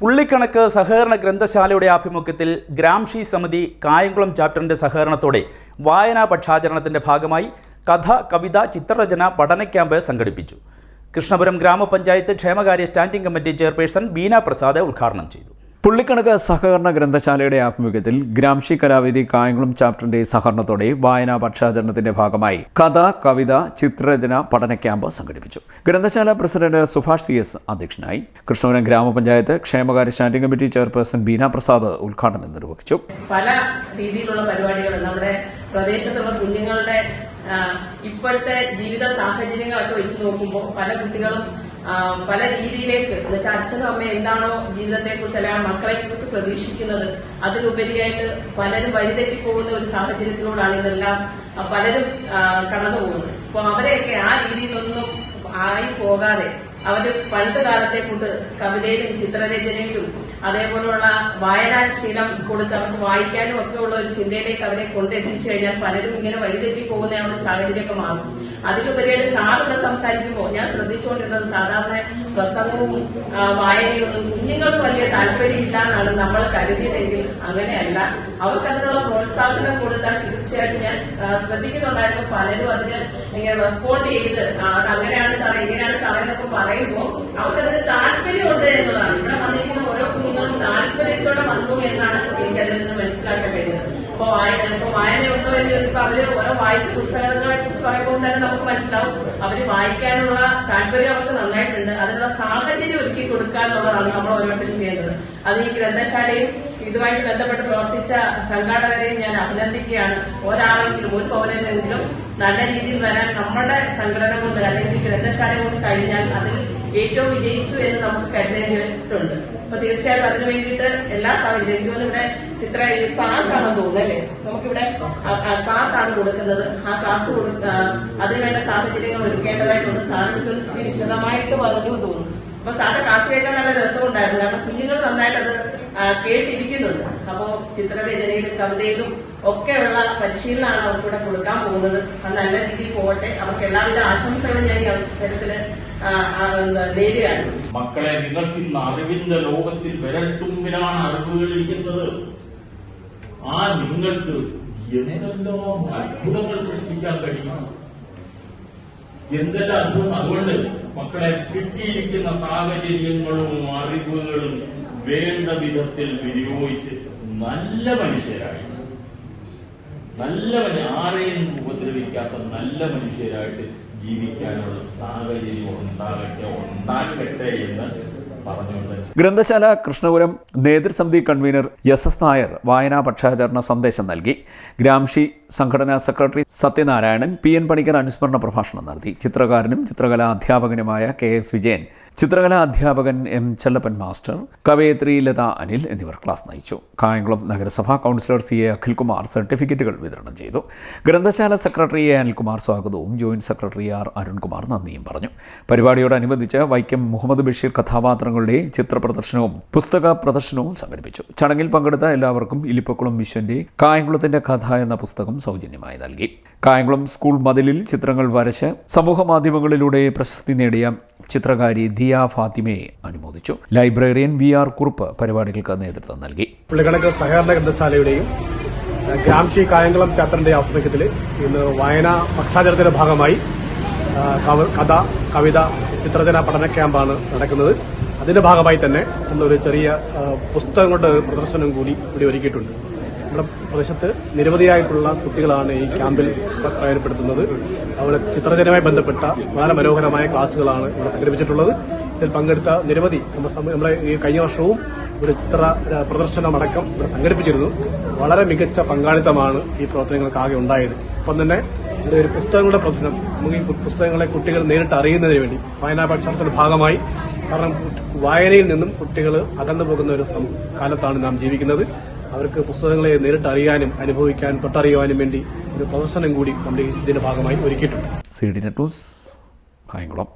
പുള്ളിക്കണക്ക് സഹകരണ ഗ്രന്ഥശാലയുടെ ആഭിമുഖ്യത്തിൽ ഗ്രാംഷി സമിതി കായംകുളം ചാപ്റ്ററിന്റെ സഹകരണത്തോടെ വായനാ പക്ഷാചരണത്തിന്റെ ഭാഗമായി കഥ കവിത ചിത്രരചന പഠന ക്യാമ്പ് സംഘടിപ്പിച്ചു. കൃഷ്ണപുരം ഗ്രാമപഞ്ചായത്ത് ക്ഷേമകാര്യ standing committee chairperson Beena Prasad ഉദ്ഘാടനം ചെയ്തു. പുള്ളിക്കണക്ക് സഹകരണ ഗ്രന്ഥശാലയുടെ ആഭിമുഖ്യത്തിൽ ഗ്രാംഷി കലാവേദി കായംകുളം ചാപ്റ്ററിന്റെ സഹകരണത്തോടെ വായനാ പക്ഷാചരണത്തിന്റെ ഭാഗമായി കഥ കവിത ചിത്രരചന പഠന ക്യാമ്പ് സംഘടിപ്പിച്ചു. ഗ്രന്ഥശാല പ്രസിഡന്റ് സുഭാഷ് സി എസ് അധ്യക്ഷനായി കൃഷ്ണപുരം ഗ്രാമപഞ്ചായത്ത് ക്ഷേമകാര്യ standing committee chairperson Beena Prasad ഉദ്ഘാടനം നിർവഹിച്ചു. പല രീതിയിലുള്ള പരിപാടികൾ നമ്മുടെ പ്രദേശത്തുള്ള കുഞ്ഞുങ്ങളുടെ ഇപ്പോഴത്തെ ജീവിത സാഹചര്യങ്ങളൊക്കെ വെച്ച് നോക്കുമ്പോൾ പല കുട്ടികളും പല രീതിയിലേക്ക്. എന്നുവെച്ചാൽ അച്ഛനും അമ്മയും എന്താണോ ജീവിതത്തെ കുറിച്ച് അല്ലെങ്കിൽ മക്കളെ കുറിച്ച് പ്രതീക്ഷിക്കുന്നത് അതിലുപരിയായിട്ട് പലരും വഴിതെറ്റി പോകുന്ന ഒരു സാഹചര്യത്തിലൂടെയാണ് ഇതെല്ലാം പലരും കടന്നു പോകുന്നത് അപ്പോൾ അവരെയൊക്കെ ആ രീതിയിലൊന്നും ആയി പോകാതെ അവർ പണ്ട് കാലത്തെ കൊണ്ട് കവിതയിലും ചിത്രരചനയിലും അതേപോലുള്ള വായനാശീലം കൊടുത്ത് അവർക്ക് വായിക്കാനും ഒക്കെ ഉള്ള ഒരു ചിന്തയിലേക്ക് അവരെ കൊണ്ടെത്തിച്ചു കഴിഞ്ഞാൽ പലരും ഇങ്ങനെ വഴിതെറ്റി പോകുന്ന ആ ഒരു സാഹചര്യമൊക്കെ മാറും. അതിലുപരിയായിട്ട് സാറിവിടെ സംസാരിക്കുമ്പോൾ ഞാൻ ശ്രദ്ധിച്ചുകൊണ്ടിരുന്നത് സാധാരണ പ്രസംഗവും വായനയൊന്നും കുഞ്ഞുങ്ങൾക്ക് വലിയ താല്പര്യമില്ല എന്നാണ് നമ്മൾ കരുതിയതെങ്കിൽ അങ്ങനെയല്ല. അവർക്ക് അതിനുള്ള പ്രോത്സാഹനം കൊടുത്താൽ തീർച്ചയായിട്ടും ഞാൻ ശ്രദ്ധിക്കുന്നുണ്ടായിരുന്നു. പലരും അതിന് ഇങ്ങനെ റെസ്പോണ്ട് ചെയ്ത് അത് അങ്ങനെയാണ് സാറേ ഇങ്ങനെയാണ് സാറേ എന്നൊക്കെ പറയുമ്പോൾ അവർക്കതിന് താല്പര്യമുണ്ട് എന്നുള്ളതാണ്. ഇവിടെ വന്നിരിക്കുന്ന ഓരോ കുഞ്ഞുങ്ങളും താല്പര്യത്തോടെ വന്നു എന്നാണ് എനിക്കതിൽ നിന്ന് മനസ്സിലാക്കാൻ കഴിയുന്നത് ഇപ്പൊ വായന ഇപ്പൊ വായനയുണ്ടോ എന്ന് ഇപ്പൊ അവർ ഓരോ വായിച്ച പുസ്തകങ്ങളെ കുറിച്ച് പറയുമ്പോൾ തന്നെ നമുക്ക് മനസ്സിലാവും. അവർ വായിക്കാനുള്ള താല്പര്യം അവർക്ക് നന്നായിട്ടുണ്ട്. അതിനുള്ള സാഹചര്യം ഒരുക്കി കൊടുക്കുക എന്നുള്ളതാണ് നമ്മൾ ഓരോരുത്തരും ചെയ്യേണ്ടത്. അത് ഈ ഗ്രന്ഥശാലയും ഇതുമായിട്ട് ബന്ധപ്പെട്ട് പ്രവർത്തിച്ച സംഘാടകരെയും ഞാൻ അഭിനന്ദിക്കുകയാണ്. ഒരാളെങ്കിലും ഒരു പൗരനെങ്കിലും നല്ല രീതിയിൽ വരാൻ നമ്മുടെ സംഘടന കൊണ്ട് അല്ലെങ്കിൽ ഗ്രന്ഥശാല കൊണ്ട് കഴിഞ്ഞാൽ അതിൽ ഏറ്റവും വിജയിച്ചു എന്ന് നമുക്ക് കരുതേണ്ടിട്ടുണ്ട് അപ്പൊ തീർച്ചയായിട്ടും അതിനു വേണ്ടിയിട്ട് എല്ലാ സാഹചര്യം എനിക്ക് തോന്നുന്നു ഇവിടെ ചിത്ര ക്ലാസ് ആണെന്ന് തോന്നുന്നു അല്ലേ? നമുക്കിവിടെ ക്ലാസ് ആണ് കൊടുക്കുന്നത്. ആ ക്ലാസ് കൊടുക്ക അതിനുവേണ്ട സാഹചര്യങ്ങൾ ഒരുക്കേണ്ടതായിട്ടുണ്ട്. സാറിനൊക്കെ ഒന്ന് വിശദമായിട്ട് പറഞ്ഞു തോന്നുന്നു. അപ്പൊ സാറിന്റെ ക്ലാസ് കേൾക്കാൻ നല്ല രസമുണ്ടായിരുന്നു. കാരണം കുഞ്ഞുങ്ങൾ നന്നായിട്ട് അത് കേട്ടിരിക്കുന്നുണ്ട്. അപ്പോ ചിത്രരചനയിലും കവിതയിലും ഒക്കെയുള്ള പരിശീലനമാണ് അവർക്കിവിടെ കൊടുക്കാൻ പോകുന്നത്. അത് നല്ല രീതിയിൽ പോകട്ടെ. അവർക്ക് എല്ലാവിധ ആശംസകളും ഞാൻ ഈ അവസരത്തിൽ നേരുകയാണ്. മക്കളെ നിങ്ങൾക്ക് ഇന്ന് അറിവിന്റെ ലോകത്തിൽ വിരൽത്തുമ്പിലാണ് അറിവുകൾ ഇരിക്കുന്നത്. ആ നിങ്ങൾക്ക് എന്തെല്ലാം അത്ഭുതങ്ങൾ സൃഷ്ടിക്കാൻ കഴിയും? എന്തെല്ലാം അത്ഭുതം? അതുകൊണ്ട് മക്കളെ കിട്ടിയിരിക്കുന്ന സാഹചര്യങ്ങളും അറിവുകളും വേണ്ട വിധത്തിൽ വിനിയോഗിച്ച് നല്ല മനുഷ്യരായി. നല്ല മനുഷ്യ ആരെയും ഉപദ്രവിക്കാത്ത നല്ല മനുഷ്യരായിട്ട് ജീവിക്കാനുള്ള സാഹചര്യം ഉണ്ടാകട്ടെ ഉണ്ടാക്കട്ടെ എന്ന് ഗ്രന്ഥശാല കൃഷ്ണപുരം നേതൃസമിതി കൺവീനർ എസ് എസ് നായർ വായനാ പക്ഷാചരണ സന്ദേശം നൽകി. ഗ്രാംഷി സംഘടനാ secretary Sathyanarayanan P N Panicker അനുസ്മരണ പ്രഭാഷണം നടത്തി. ചിത്രകാരനും ചിത്രകലാ അധ്യാപകനുമായ കെ എസ് വിജയൻ ചിത്രകലാ അധ്യാപകൻ എം ചെല്ലപ്പൻ മാസ്റ്റർ കവയത്രി ലത അനിൽ എന്നിവർ ക്ലാസ് നയിച്ചു. കായംകുളം നഗരസഭാ കൗൺസിലർ സി എ അഖിൽകുമാർ സർട്ടിഫിക്കറ്റുകൾ വിതരണം ചെയ്തു. ഗ്രന്ഥശാല സെക്രട്ടറി എ അനിൽകുമാർ സ്വാഗതവും ജോയിന്റ് സെക്രട്ടറി ആർ അരുൺകുമാർ നന്ദിയും പറഞ്ഞു. പരിപാടിയോടനുബന്ധിച്ച് വൈക്കം മുഹമ്മദ് ബഷീർ കഥാപാത്രങ്ങളുടെ ചിത്രപ്രദർശനവും പുസ്തക പ്രദർശനവും സംഘടിപ്പിച്ചു. ചടങ്ങിൽ പങ്കെടുത്ത എല്ലാവർക്കും ഇലിപ്പക്കുളം വിശ്വന്റെ കായംകുളത്തിന്റെ കഥ എന്ന പുസ്തകം സൗജന്യമായി നൽകി. കായംകുളം സ്കൂൾ മതിലിൽ ചിത്രങ്ങൾ വരച്ച് സമൂഹമാധ്യമങ്ങളിലൂടെ പ്രശസ്തി നേടിയ ചിത്രകാരി ദിയ ഫാത്തിമയെ അനുമോദിച്ചു. ലൈബ്രറിയൻ വി ആർ കുറുപ്പ് പരിപാടികൾക്ക് നേതൃത്വം നൽകി. പുള്ളിക്കണക്ക് സഹകരണ ഗ്രന്ഥശാലയുടെയും ഗ്രാംഷി കായംകുളം ചാപ്റ്ററിന്റെ ആഭിമുഖ്യത്തിൽ ഇന്ന് വായന പക്ഷാചരണത്തിന്റെ ഭാഗമായി കഥ കവിത ചിത്രരചന പഠന ക്യാമ്പാണ് നടക്കുന്നത്. അതിന്റെ ഭാഗമായി തന്നെ ഇന്നൊരു ചെറിയ പുസ്തകങ്ങളുടെ പ്രദർശനം കൂടി ഇവിടെ ഒരുക്കിയിട്ടുണ്ട്. നമ്മുടെ പ്രദേശത്ത് നിരവധിയായിട്ടുള്ള കുട്ടികളാണ് ഈ ക്യാമ്പിൽ പ്ര- പ്രയോജനപ്പെടുത്തുന്നത് അവിടെ ചിത്രരചനയുമായി ബന്ധപ്പെട്ട വളരെ മനോഹരമായ ക്ലാസ്സുകളാണ് ഇവിടെ സംഘടിപ്പിച്ചിട്ടുള്ളത്. ഇതിൽ പങ്കെടുത്ത നിരവധി നമ്മുടെ ഈ കഴിഞ്ഞ വർഷവും ഒരു ചിത്ര പ്രദർശനമടക്കം ഇവിടെ സംഘടിപ്പിച്ചിരുന്നു. വളരെ മികച്ച പങ്കാളിത്തമാണ് ഈ പ്രവർത്തനങ്ങൾക്ക് ആകെ ഉണ്ടായത്. ഒപ്പം തന്നെ ഇവിടെ ഒരു പുസ്തകങ്ങളുടെ പ്രശ്നം നമുക്ക് ഈ പുസ്തകങ്ങളെ കുട്ടികൾ നേരിട്ട് അറിയുന്നതിന് വേണ്ടി വായനാ പക്ഷത്തിന്റെ ഭാഗമായി. കാരണം വായനയിൽ നിന്നും കുട്ടികൾ അകന്നു പോകുന്ന ഒരു കാലത്താണ് നാം ജീവിക്കുന്നത്. അവർക്ക് പുസ്തകങ്ങളെ നേരിട്ട് അറിയാനും അനുഭവിക്കാനും തൊട്ടറിയുവാനും വേണ്ടി ഒരു പ്രദർശനം കൂടി നമ്മുടെ ഇതിന്റെ ഭാഗമായി ഒരുക്കിയിട്ടുണ്ട്. C D net news Kayamkulam.